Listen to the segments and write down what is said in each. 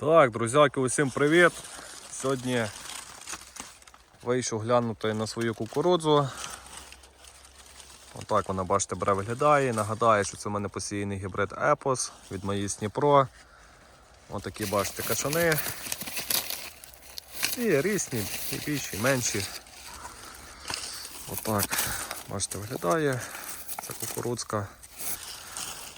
Так, друзяки, усім привіт! Сьогодні вийшов глянути на свою кукурудзу. Отак вона, бачите, бере виглядає. Нагадаю, що це в мене посіяний гібрид Епос від моєї Сніпро. Отакі, бачите, качани. І різні, і більші, і менші. Отак, бачите, виглядає. Це кукурудзка.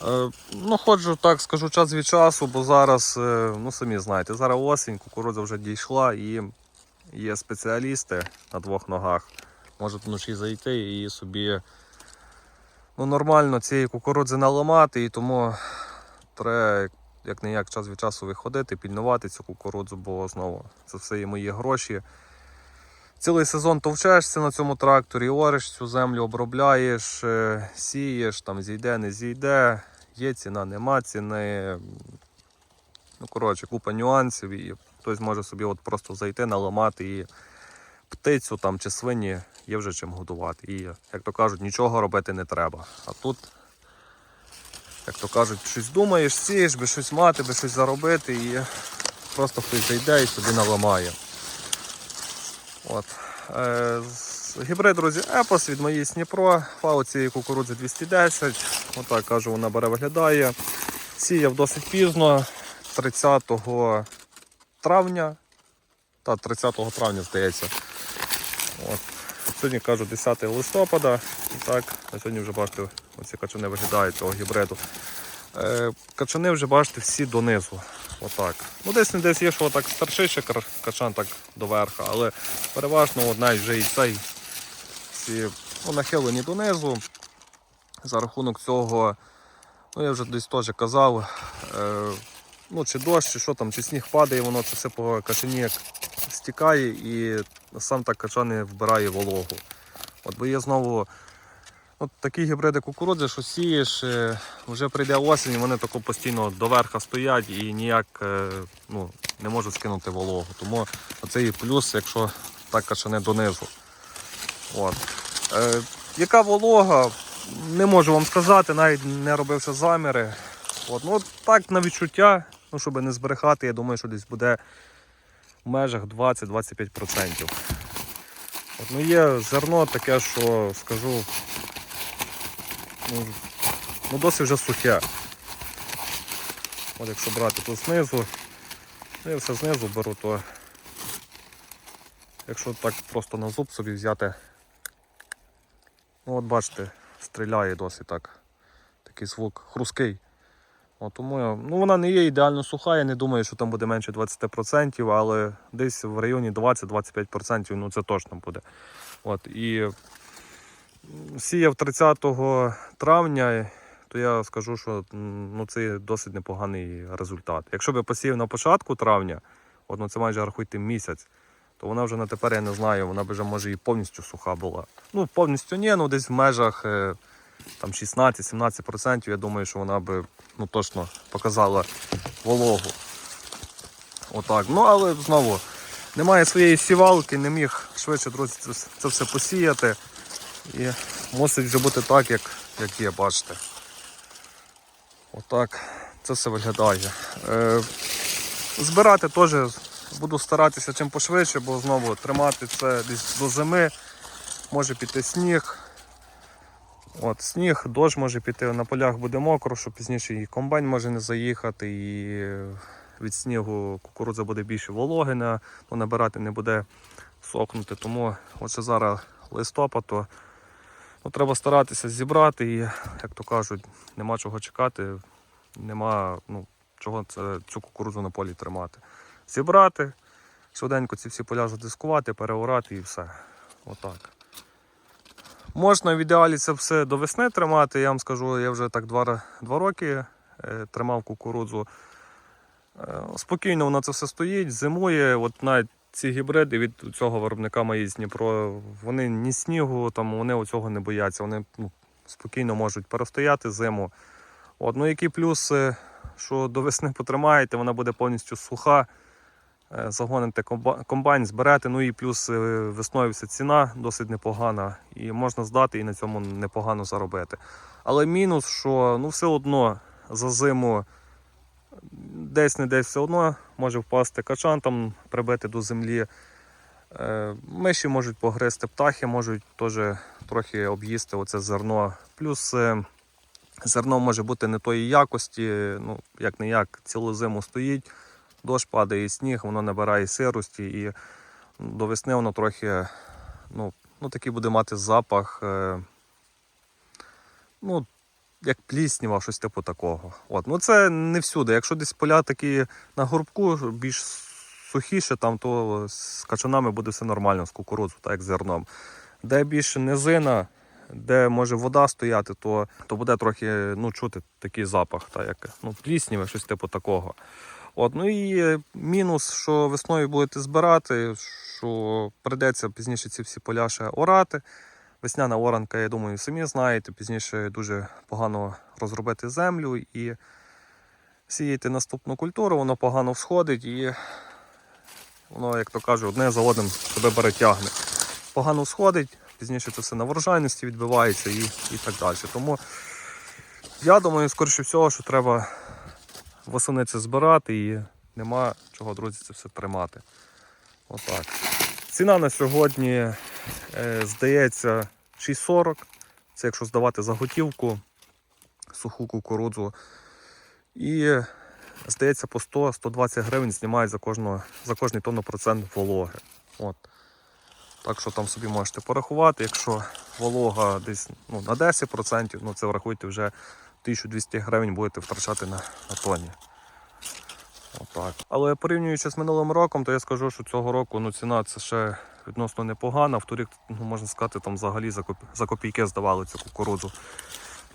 Е, Ну, ходжу так, скажу час від часу, бо зараз, е, ну самі знаєте, зараз осінь, кукурудза вже дійшла і є спеціалісти на двох ногах. Можуть вночі зайти і собі ну, нормально цієї кукурудзи наламати, і тому треба як не як час від часу виходити, пільнувати цю кукурудзу, бо знову це все є мої гроші. Цілий сезон товчешся на цьому тракторі, ориш цю землю, обробляєш, е, сієш, там зійде, не зійде, є ціна, нема ціни. Ну, коротше, купа нюансів, і хтось може собі от просто зайти, наламати і птицю там чи свині є вже чим годувати. І, як то кажуть, нічого робити не треба. А тут, як то кажуть, щось думаєш, сієш, би щось мати, би щось заробити, і просто хтось зайде і собі наламає. От. Гібрид, друзі, Епос від моєї Сніпро. Фау цієї кукурудзи 210. Отак кажу, вона бере виглядає. Сіяв досить пізно, 30 травня. Та 30 травня, здається. От. Сьогодні кажу 10 листопада. І так, на сьогодні вже бачите, оці качани виглядають цього гібриду. Е, качани вже бачите всі донизу. Отак. Ну десь не десь є, що так старший качан так доверха, але переважно навіть вже і цей всі ну, нахилені донизу. За рахунок цього, ну я вже десь теж казав, е, ну чи дощ, чи що там, чи сніг падає, воно це все по качані стікає і сам так качан не вбирає вологу. От бо є знову От такі гібриди кукурудзи, що сієш, е, вже прийде осінь, вони тако постійно доверха стоять і ніяк е, ну, не можуть скинути вологу. Тому оце і плюс, якщо так качане донизу. От. Е, яка волога, не можу вам сказати, навіть не робився заміри. От. Ну, так на відчуття, ну, щоб не збрехати, я думаю, що десь буде в межах 20-25%. От, ну, є зерно таке, що скажу, ну, ну досить вже сухе. От якщо брати тут знизу, ну я все знизу беру, то якщо так просто на зуб собі взяти, ну от бачите, стріляє досить так. Такий звук хрусткий. От, тому я, ну вона не є ідеально суха, я не думаю, що там буде менше 20%, але десь в районі 20-25% ну це точно буде. От, і сіяв 30 травня, то я скажу, що ну, це досить непоганий результат. Якщо б я посіяв на початку травня, от, ну, це майже рахуйте місяць, то вона вже на тепер я не знаю, вона б вже може і повністю суха була. Ну, повністю ні, ну десь в межах е, там 16-17%, я думаю, що вона би ну, точно показала вологу. Отак. Ну, але знову немає своєї сівалки, не міг швидше друзі, це все посіяти. І мусить вже бути так, як, як є, бачите. Отак це все виглядає. Е, збирати теж буду старатися чим пошвидше, бо знову тримати це десь до зими. Може піти сніг. От, сніг, дощ може піти, на полях буде мокро, що пізніше і комбайн може не заїхати, і від снігу кукурудза буде більше вологи, на- ну, набирати не буде сохнути. Тому оце зараз листопад, то ну, треба старатися зібрати і, як то кажуть, нема чого чекати, нема ну, чого це, цю кукурудзу на полі тримати. Зібрати, швиденько ці всі поля задискувати, переорати і все. Отак. Можна в ідеалі це все до весни тримати. Я вам скажу, я вже так два, роки е, тримав кукурудзу. Е, спокійно воно це все стоїть, зимує. От навіть ці гібриди від цього виробника мої з Дніпро, вони ні снігу, там, вони оцього не бояться. Вони ну, спокійно можуть перестояти зиму. От, ну, який плюс, е, що до весни потримаєте, вона буде повністю суха. Е, Загоните комбайн, зберете, ну і плюс е, весною вся ціна досить непогана, і можна здати і на цьому непогано заробити. Але мінус, що ну все одно за зиму десь не десь все одно може впасти качан, там прибити до землі. Е, Миші можуть погризти, птахи можуть теж трохи об'їсти оце зерно. Плюс зерно може бути не тої якості, ну як не як, цілу зиму стоїть, дощ падає, сніг, воно набирає сирості і до весни воно трохи ну, ну, такий буде мати запах. Е, ну, як плісніва, щось типу такого. От. Ну це не всюди. Якщо десь поля такі на горбку, більш сухіше, там, то з качанами буде все нормально, з кукурудзу, так як зерном. Де більше низина, де може вода стояти, то, то буде трохи ну, чути такий запах, так, як ну, плісніва, щось типу такого. От, ну і е, мінус, що весною будете збирати, що прийдеться пізніше ці всі поля ще орати. Весняна оранка, я думаю, самі знаєте, пізніше дуже погано розробити землю і сіяти наступну культуру, воно погано всходить і воно, як то кажуть, одне за одним себе перетягне. Погано сходить, пізніше це все на врожайності відбивається і, і так далі. Тому я думаю, скоріше всього, що треба восени це збирати і нема чого, друзі, це все тримати. Отак. Ціна на сьогодні е, здається 6,40. Це якщо здавати за готівку, суху кукурудзу. І здається, по 100-120 гривень знімають за, кожного, за кожний тонну процент вологи. От. Так що там собі можете порахувати, якщо волога десь ну, на 10%, ну це врахуйте вже 1200 гривень будете втрачати на, на тоні. Отак. Але порівнюючи з минулим роком, то я скажу, що цього року ну, ціна це ще відносно непогана. В торік, ну, можна сказати, там взагалі за, коп... за копійки здавали цю кукурудзу.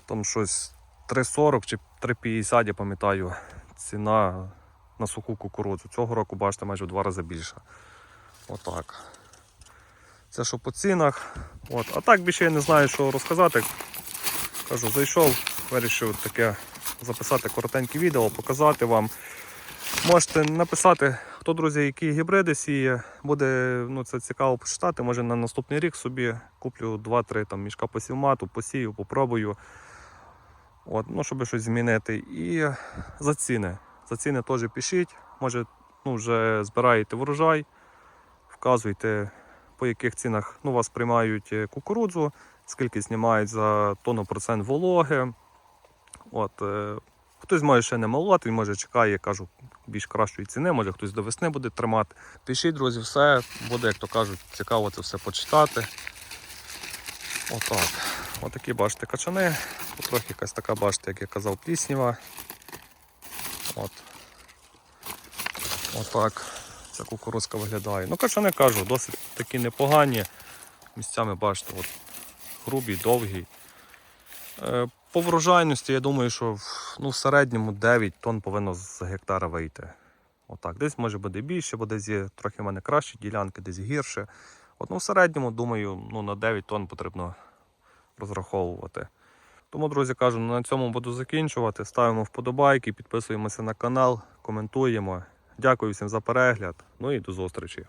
Там щось 3,40 чи 3,50, я пам'ятаю, ціна на суху кукурудзу. Цього року, бачите, майже в два рази більша. Отак. Це що по цінах. От. А так більше я не знаю, що розказати. Кажу, зайшов, вирішив таке записати коротеньке відео, показати вам. Можете написати, хто, друзі, які гібриди сіє. Буде ну, це цікаво почитати. Може на наступний рік собі куплю 2-3 там, мішка посівмату, посію, попробую. От, ну, щоб щось змінити. І за ціни. За ціни теж пишіть. Може, ну, вже збираєте врожай, вказуйте, по яких цінах ну, вас приймають е, кукурудзу, скільки знімають за тонну процент вологи. От, е, Хтось може ще не молоти, він може чекає, кажу, більш кращої ціни, може хтось до весни буде тримати. Пишіть, друзі, все, буде, як то кажуть, цікаво це все почитати. Отак. Отакі бачите качани. Трохи якась така, бачите, як я казав, плісніва. От. Отак ця кукурузка виглядає. Ну, качани кажу, досить такі непогані. Місцями бачите, от, грубі, довгі. По врожайності, я думаю, що ну, в середньому 9 тонн повинно з гектара вийти. Отак. Десь може буде більше, бо десь є трохи в мене кращі ділянки, десь гірше. От, ну, в середньому, думаю, ну, на 9 тонн потрібно розраховувати. Тому, друзі, кажу, на цьому буду закінчувати. Ставимо вподобайки, підписуємося на канал, коментуємо. Дякую всім за перегляд. Ну і до зустрічі.